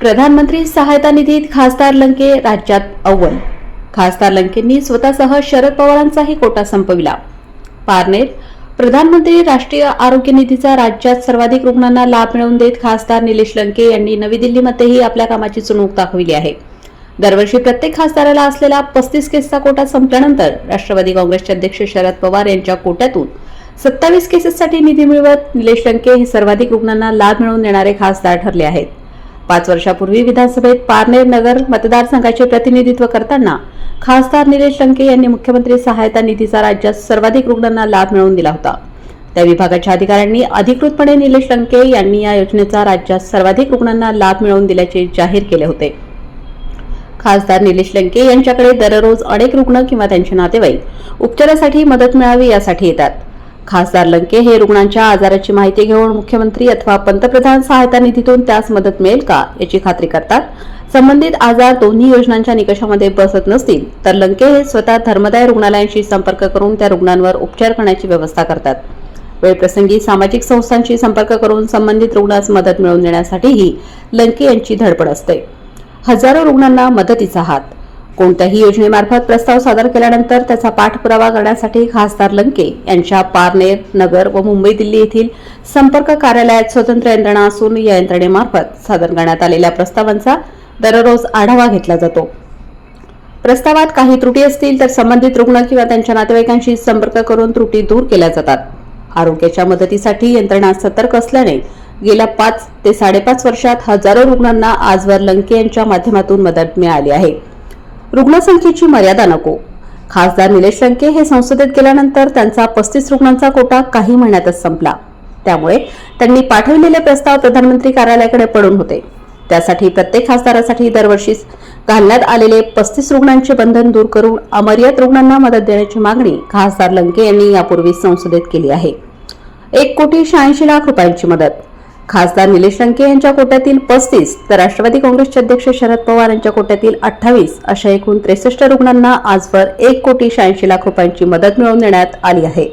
प्रधानमंत्री सहायता निधीत खासदार लंके राज्यात अव्वल. खासदार लंकेंनी स्वतःसह शरद पवारांचाही कोटा संपविला. पारनेर प्रधानमंत्री राष्ट्रीय आरोग्य निधीचा राज्यात सर्वाधिक रुग्णांना लाभ मिळवून देत खासदार निलेश लंके यांनी नवी दिल्लीमध्येही आपल्या कामाची चुणूक दाखविली आहे. दरवर्षी प्रत्येक खासदाराला असलेला पस्तीस केसचा कोटा संपल्यानंतर राष्ट्रवादी काँग्रेसचे अध्यक्ष शरद पवार यांच्या कोट्यातून सत्तावीस केसेससाठी निधी मिळवत निलेश लंके हे सर्वाधिक रुग्णांना लाभ मिळवून देणारे खासदार ठरले आहेत. पाच वर्षापूर्वी विधानसभेत पारनेर नगर मतदारसंघाचे प्रतिनिधित्व करताना खासदार निलेश लंके यांनी मुख्यमंत्री सहायता निधीचा राज्यात सर्वाधिक रुग्णांना लाभ मिळवून दिला होता. त्या विभागाच्या अधिकाऱ्यांनी अधिकृतपणे निलेश लंके यांनी या योजनेचा राज्यात सर्वाधिक रुग्णांना लाभ मिळवून दिल्याचे जाहीर केले होते. खासदार निलेश लंके यांच्याकडे दररोज अनेक रुग्ण किंवा त्यांचे नातेवाईक उपचारासाठी मदत मिळावी यासाठी येतात. खासदार लंके हे रुग्णांच्या आजाराची माहिती घेऊन मुख्यमंत्री अथवा पंतप्रधान सहायता निधीतून त्यास मदत मिळेल का याची खात्री करतात. संबंधित आजार दोन्ही योजनांच्या निकषामध्ये बसत नसतील तर लंके हे स्वतः धर्मदाय रुग्णालयांशी संपर्क करून त्या रुग्णांवर उपचार करण्याची व्यवस्था करतात. वेळप्रसंगी सामाजिक संस्थांशी संपर्क करून संबंधित रुग्णास मदत मिळवून देण्यासाठीही लंके यांची धडपड असते. हजारो रुग्णांना मदतीचा हात कोणत्याही योजनेमार्फत प्रस्ताव सादर केल्यानंतर त्याचा पाठपुरावा करण्यासाठी खासदार लंके यांच्या पारनेर नगर व मुंबई दिल्ली येथील संपर्क कार्यालयात स्वतंत्र यंत्रणा असून या यंत्रणेमार्फत सादर करण्यात आलेल्या प्रस्तावांचा दररोज आढावा घेतला जातो. प्रस्तावात काही त्रुटी असतील तर संबंधित रुग्ण किंवा त्यांच्या नातेवाईकांशी संपर्क करून त्रुटी दूर केल्या जातात. आरोग्याच्या मदतीसाठी यंत्रणा सतर्क असल्याने गेल्या पाच ते साडेपाच वर्षात हजारो रुग्णांना आजवर लंके यांच्या माध्यमातून मदत मिळाली आहे. रुग्णसंख्येची मर्यादा नको. खासदार निलेश लंके हे संसदेत गेल्यानंतर त्यांचा पस्तीस रुग्णांचा कोटा काही महिन्यातच संपला. त्यामुळे त्यांनी पाठविलेले प्रस्ताव प्रधानमंत्री कार्यालयाकडे पडून होते. त्यासाठी प्रत्येक खासदारासाठी दरवर्षी घालण्यात आलेले पस्तीस रुग्णांचे बंधन दूर करून अमर्याद रुग्णांना मदत देण्याची मागणी खासदार लंके यांनी यापूर्वी संसदेत केली आहे. एक कोटी शहाऐंशी लाख रुपयांची मदत. खासदार निलेश लंके यांच्या कोट्यातील पस्तीस तर राष्ट्रवादी काँग्रेसचे अध्यक्ष शरद पवार यांच्या कोट्यातील अठ्ठावीस अशा एकूण त्रेसष्ट रुग्णांना आजवर एक कोटी शहाऐंशी लाख रुपयांची मदत मिळवून देण्यात आली आहे.